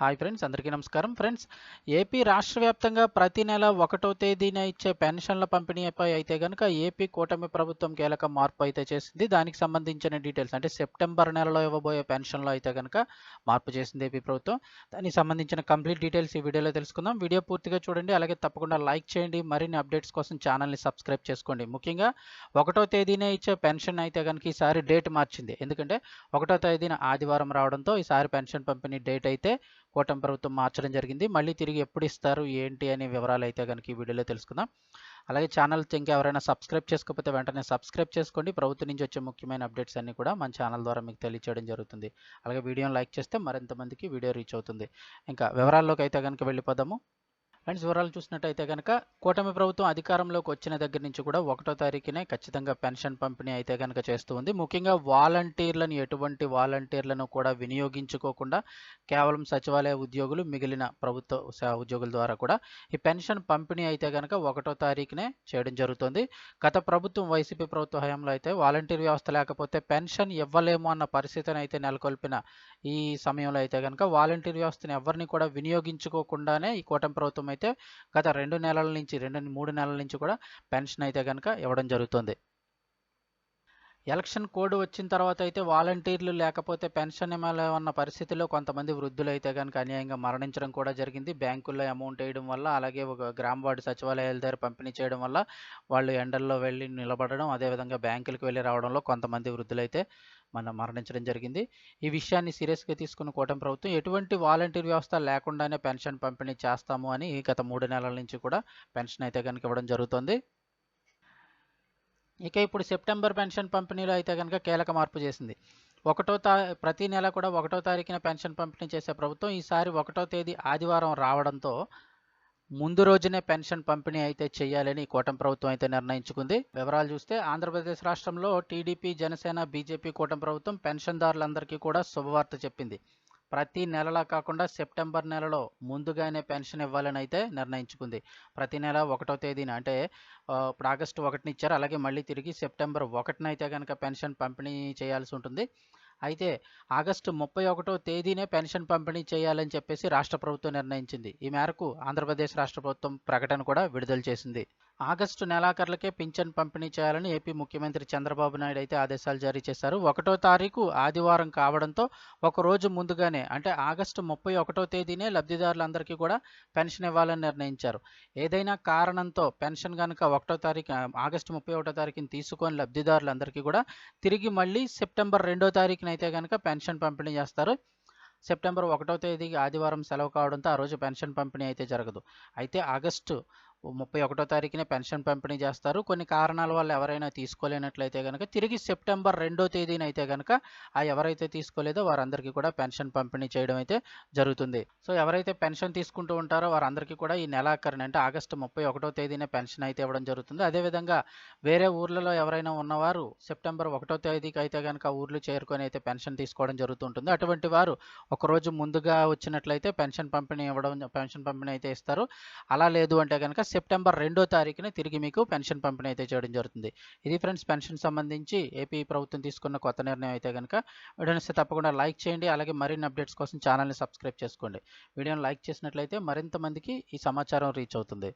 Hi friends అందరికీ నమస్కారం. Friends AP రాష్ట్ర వ్యాప్తంగా ప్రతి నెల ఒకటో తేదీన ఇచ్చే పెన్షన్ల పంపిణీపై అయితే కనుక ఏపీ కూటమి ప్రభుత్వం కీలక మార్పు అయితే చేసింది. దానికి సంబంధించిన డీటెయిల్స్ అంటే సెప్టెంబర్ నెలలో ఇవ్వబోయే పెన్షన్లో అయితే కనుక మార్పు చేసింది ఏపీ ప్రభుత్వం. దానికి సంబంధించిన కంప్లీట్ డీటెయిల్స్ ఈ వీడియోలో తెలుసుకుందాం. వీడియో పూర్తిగా చూడండి. అలాగే తప్పకుండా లైక్ చేయండి. మరిన్ని అప్డేట్స్ కోసం ఛానల్ని సబ్స్క్రైబ్ చేసుకోండి. ముఖ్యంగా ఒకటో తేదీనే ఇచ్చే పెన్షన్ అయితే కనుక ఈసారి డేట్ మార్చింది. ఎందుకంటే ఒకటో తేదీన ఆదివారం రావడంతో ఈసారి పెన్షన్ పంపిణీ డేట్ అయితే కూటమి ప్రభుత్వం మార్చడం జరిగింది. మళ్ళీ తిరిగి ఎప్పుడు ఇస్తారు ఏంటి అనే వివరాలు అయితే కనుక ఈ వీడియోలో తెలుసుకుందాం. అలాగే ఛానల్ ఇంకా ఎవరైనా సబ్స్క్రైబ్ చేసుకోకపోతే వెంటనే సబ్స్క్రైబ్ చేసుకోండి. ప్రభుత్వం నుంచి వచ్చే ముఖ్యమైన అప్డేట్స్ అన్ని కూడా మన ఛానల్ ద్వారా మీకు తెలియచేయడం జరుగుతుంది. అలాగే వీడియోని లైక్ చేస్తే మరింత మందికి వీడియో రీచ్ అవుతుంది. ఇంకా వివరాల్లోకి అయితే కనుక వెళ్ళిపోదాము. ఫ్రెండ్స్ వివరాలు చూసినట్టయితే కనుక కూటమి ప్రభుత్వం అధికారంలోకి వచ్చిన దగ్గర నుంచి కూడా ఒకటో తారీఖునే ఖచ్చితంగా పెన్షన్ పంపిణీ అయితే కనుక చేస్తూ ఉంది. ముఖ్యంగా వాలంటీర్లను ఎటువంటి వాలంటీర్లను కూడా వినియోగించుకోకుండా కేవలం సచివాలయ ఉద్యోగులు మిగిలిన ప్రభుత్వ ఉద్యోగుల ద్వారా కూడా ఈ పెన్షన్ పంపిణీ అయితే కనుక ఒకటో తారీఖునే చేయడం జరుగుతుంది. గత ప్రభుత్వం వైసీపీ ప్రభుత్వ హయాంలో అయితే వాలంటీర్ వ్యవస్థ లేకపోతే పెన్షన్ ఇవ్వలేము అన్న పరిస్థితిని అయితే నెలకొల్పిన ఈ సమయంలో అయితే కనుక వాలంటీర్ వ్యవస్థను ఎవరిని కూడా వినియోగించుకోకుండానే ఈ కూటమి ప్రభుత్వం అయితే గత రెండు నెలల నుంచి రెండు మూడు నెలల నుంచి కూడా పెన్షన్ అయితే కనుక ఇవ్వడం జరుగుతుంది. ఎలక్షన్ కోడ్ వచ్చిన తర్వాత అయితే వాలంటీర్లు లేకపోతే పెన్షన్ ఉన్న పరిస్థితిలో కొంతమంది వృద్ధులు అయితే కనుక అన్యాయంగా మరణించడం కూడా జరిగింది. బ్యాంకుల్లో అమౌంట్ వేయడం వల్ల అలాగే ఒక గ్రామ వార్డు సచివాలయాల దగ్గర పంపిణీ చేయడం వల్ల వాళ్ళు ఎండల్లో వెళ్ళి నిలబడడం అదేవిధంగా బ్యాంకులకు వెళ్ళి రావడంలో కొంతమంది వృద్ధులైతే మన మరణించడం జరిగింది. ఈ విషయాన్ని సీరియస్గా తీసుకున్న కూటమి ప్రభుత్వం ఎటువంటి వాలంటీర్ వ్యవస్థ లేకుండానే పెన్షన్ పంపిణీ చేస్తాము అని గత మూడు నెలల నుంచి కూడా పెన్షన్ అయితే కనుక ఇవ్వడం జరుగుతుంది. ఇక ఇప్పుడు సెప్టెంబర్ పెన్షన్ పంపిణీలో అయితే కనుక కీలక మార్పు చేసింది. ఒకటో తా ప్రతి నెల కూడా ఒకటో తారీఖున పెన్షన్ పంపిణీ చేసే ప్రభుత్వం ఈసారి ఒకటో తేదీ ఆదివారం రావడంతో ముందు రోజునే పెన్షన్ పంపిణీ అయితే చేయాలని కూటమి ప్రభుత్వం అయితే నిర్ణయించుకుంది. వివరాలు చూస్తే ఆంధ్రప్రదేశ్ రాష్ట్రంలో టీడీపీ జనసేన బీజేపీ కూటమి ప్రభుత్వం పెన్షన్దారులందరికీ కూడా శుభవార్త చెప్పింది. ప్రతి నెలలా కాకుండా సెప్టెంబర్ నెలలో ముందుగానే పెన్షన్ ఇవ్వాలని అయితే నిర్ణయించుకుంది. ప్రతి నెల ఒకటో తేదీన అంటే ఇప్పుడు ఆగస్టు ఒకటిని ఇచ్చారు అలాగే మళ్ళీ తిరిగి సెప్టెంబర్ ఒకటిన అయితే కనుక పెన్షన్ పంపిణీ చేయాల్సి ఉంటుంది. అయితే ఆగస్టు ముప్పై ఒకటో తేదీనే పెన్షన్ పంపిణీ చేయాలని చెప్పేసి రాష్ట్ర ప్రభుత్వం నిర్ణయించింది. ఈ మేరకు ఆంధ్రప్రదేశ్ రాష్ట్ర ప్రభుత్వం ప్రకటన కూడా విడుదల చేసింది. ఆగస్టు నెలాఖరులకే పింఛన్ పంపిణీ చేయాలని ఏపీ ముఖ్యమంత్రి చంద్రబాబు నాయుడు అయితే ఆదేశాలు జారీ చేశారు. ఒకటో తారీఖు ఆదివారం కావడంతో ఒక రోజు ముందుగానే అంటే ఆగస్టు ముప్పై ఒకటో తేదీనే లబ్ధిదారులందరికీ కూడా పెన్షన్ ఇవ్వాలని నిర్ణయించారు. ఏదైనా కారణంతో పెన్షన్ కనుక ఒకటో తారీఖు ఆగస్టు ముప్పై ఒకటో తారీఖుని తీసుకొని లబ్ధిదారులందరికీ కూడా తిరిగి మళ్ళీ సెప్టెంబర్ రెండో తారీఖున అయితే కనుక పెన్షన్ పంపిణీ చేస్తారు. సెప్టెంబర్ ఒకటో తేదీకి ఆదివారం సెలవు కావడంతో ఆ రోజు పెన్షన్ పంపిణీ అయితే జరగదు. అయితే ఆగస్టు ముప్పై ఒకటో తారీఖునే పెన్షన్ పంపిణీ చేస్తారు. కొన్ని కారణాల వల్ల ఎవరైనా తీసుకోలేనట్లయితే కనుక తిరిగి సెప్టెంబర్ రెండో తేదీన అయితే కనుక ఆ ఎవరైతే తీసుకోలేదో వారందరికీ కూడా పెన్షన్ పంపిణీ చేయడం అయితే జరుగుతుంది. సో ఎవరైతే పెన్షన్ తీసుకుంటూ ఉంటారో వారందరికీ కూడా ఈ నెలాఖరిని అంటే ఆగస్టు ముప్పై ఒకటో తేదీనే పెన్షన్ అయితే ఇవ్వడం జరుగుతుంది. అదేవిధంగా వేరే ఊర్లలో ఎవరైనా ఉన్నవారు సెప్టెంబర్ ఒకటో తేదీకి అయితే కనుక ఊర్లు చేరుకొని అయితే పెన్షన్ తీసుకోవడం జరుగుతుంటుంది. అటువంటి వారు ఒకరోజు ముందుగా వచ్చినట్లయితే పెన్షన్ పంపిణీ ఇవ్వడం పెన్షన్ పంపిణీ అయితే ఇస్తారు. అలా లేదు అంటే కనుక సెప్టెంబర్ రెండో తారీఖున తిరిగి మీకు పెన్షన్ పంపిణీ అయితే చేయడం జరుగుతుంది. ఇది ఫ్రెండ్స్ పెన్షన్ సంబంధించి ఏపీ ప్రభుత్వం తీసుకున్న కొత్త నిర్ణయం అయితే కనుక వీడియోని తప్పకుండా లైక్ చేయండి. అలాగే మరిన్ని అప్డేట్స్ కోసం ఛానల్ని సబ్స్క్రైబ్ చేసుకోండి. వీడియోని లైక్ చేసినట్లయితే మరింత మందికి ఈ సమాచారం రీచ్ అవుతుంది.